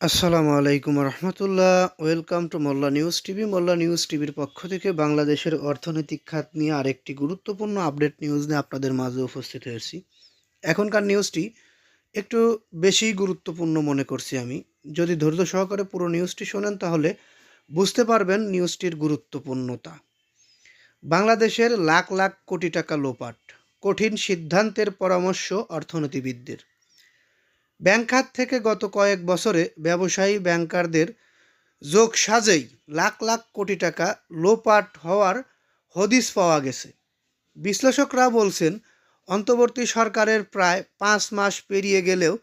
আসসালামু আলাইকুম রহমতুল্লাহ। Welcome to Molla news TV. Molla news টিভির পক্ষ থেকে বাংলাদেশের অর্থনৈতিক খাত নিয়ে আরেকটি গুরুত্বপূর্ণ আপডেট নিউজ নিয়ে আপনাদের মাঝে উপস্থিত হয়েছি। এখনকার নিউজটি একটু বেশি গুরুত্বপূর্ণ মনে করছি আমি। যদি ধৈর্য সহকারে পুরো নিউজটি শোনেন, তাহলে বুঝতে পারবেন নিউজটির গুরুত্বপূর্ণতা। বাংলাদেশের লাখ লাখ কোটি টাকা লোপাট। কঠিন সিদ্ধান্তের পরামর্শ অর্থনীতিবিদদের। ব্যাংক খাত থেকে গত কয়েক বছরে ব্যবসায়ী ব্যাংকারদের যোগ সাজেই লাখ লাখ কোটি টাকা লোপাট হওয়ার হদিস পাওয়া গেছে। বিশ্লেষকরা বলছেন, অন্তর্বর্তী সরকারের প্রায় পাঁচ মাস পেরিয়ে গেলেও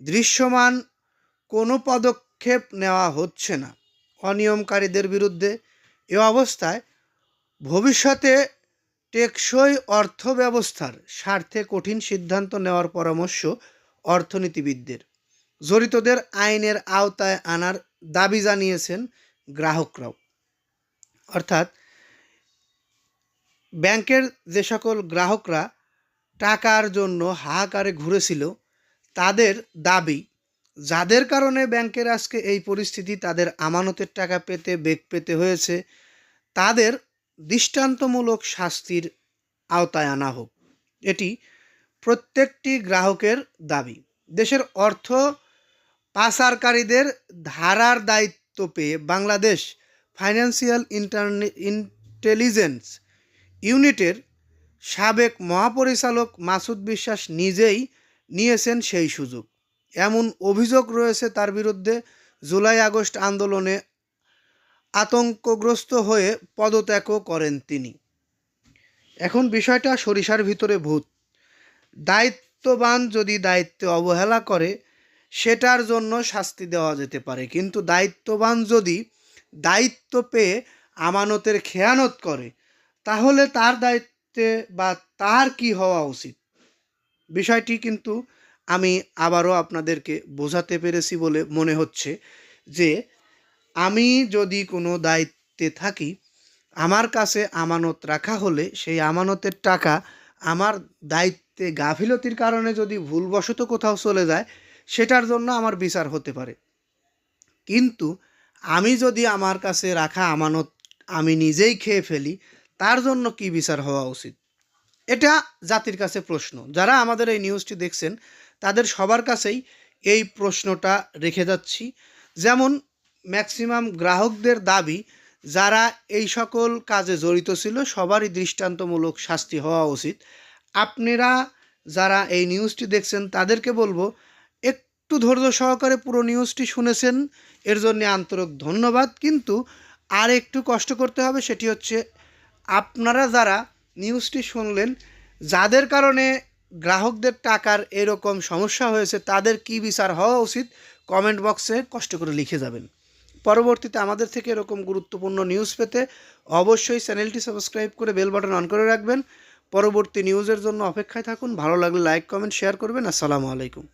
দৃশ্যমান কোনো পদক্ষেপ নেওয়া হচ্ছে না। অনিয়মকারীদের বিরুদ্ধে এ অবস্থায় ভবিষ্যতে টেকসই অর্থ ব্যবস্থার স্বার্থে কঠিন সিদ্ধান্ত নেওয়ার পরামর্শ অর্থনীতিবিদদের। জড়িতদের আইনের আওতায় আনার দাবি জানিয়েছেন গ্রাহকরাও। অর্থাৎ, ব্যাংকের যে সকল গ্রাহকরা টাকার জন্য হাহাকারে ঘুরেছিল, তাদের দাবি, যাদের কারণে ব্যাংকের আজকে এই পরিস্থিতি, তাদের আমানতের টাকা পেতে বেগ পেতে হয়েছে, তাদের দৃষ্টান্তমূলক শাস্তির আওতায় আনা হোক। এটি প্রত্যেকটি গ্রাহকের দাবি। দেশের অর্থ পাচারকারীদের ধারার দায়িত্ব পেয়ে বাংলাদেশ ফাইন্যান্সিয়াল ইন্টেলিজেন্স ইউনিটের সাবেক মহাপরিচালক মাসুদ বিশ্বাস নিজেই নিয়েছেন সেই সুযোগ। এমন অভিযোগ রয়েছে তার বিরুদ্ধে জুলাই আগস্ট আন্দোলনে আতঙ্কগ্রস্ত হয়ে পদত্যাগও করেন তিনি। এখন বিষয়টা সরিষার ভিতরে ভূত। দায়িত্ববান যদি দায়িত্বে অবহেলা করে, সেটার জন্য শাস্তি দেওয়া যেতে পারে। কিন্তু দায়িত্ববান যদি দায়িত্ব পেয়ে আমানতের খেয়ানত করে, তাহলে তার দায়িত্বে বা তার কি হওয়া উচিত? বিষয়টি কিন্তু আমি আবারও আপনাদেরকে বোঝাতে পেরেছি বলে মনে হচ্ছে যে, আমি যদি কোনো দায়িত্বে থাকি, আমার কাছে আমানত রাখা হলে সেই আমানতের টাকা আমার দায়িত্বে গাফিলতির কারণে যদি ভুলবশত কোথাও চলে যায়, সেটার জন্য আমার বিচার হতে পারে। কিন্তু আমি যদি আমার কাছে রাখা আমানত আমি নিজেই খেয়ে ফেলি, তার জন্য কি বিচার হওয়া উচিত? এটা জাতির কাছে প্রশ্ন। যারা আমাদের এই নিউজটি দেখছেন, তাদের সবার কাছেই এই প্রশ্নটা রেখে যাচ্ছি। যেমন, ম্যাক্সিমাম গ্রাহকদের দাবি, যারা এই সকল কাজে জড়িত ছিল, সবারই দৃষ্টান্তমূলক শাস্তি হওয়া উচিত। আপনারা যারা এই নিউজটি দেখছেন, তাদেরকে বলব, একটু ধৈর্য সহকারে পুরো নিউজটি শুনেছেন, এর জন্য আন্তরিক ধন্যবাদ। কিন্তু আর একটু কষ্ট করতে হবে, সেটি হচ্ছে আপনারা যারা নিউজটি শুনলেন, যাদের কারণে গ্রাহকদের টাকার এরকম সমস্যা হয়েছে, তাদের কি বিচার হওয়া উচিত? কমেন্ট বক্সে কষ্ট করে লিখে যাবেন। পরবর্তীতে আমাদের থেকে এরকম গুরুত্বপূর্ণ নিউজ পেতে অবশ্যই চ্যানেলটি সাবস্ক্রাইব করে বেল বাটন অন করে রাখবেন। পরবর্তী নিউজের জন্য অপেক্ষায় থাকুন। ভালো লাগলে লাইক কমেন্ট শেয়ার করবেন। আসসালামু আলাইকুম।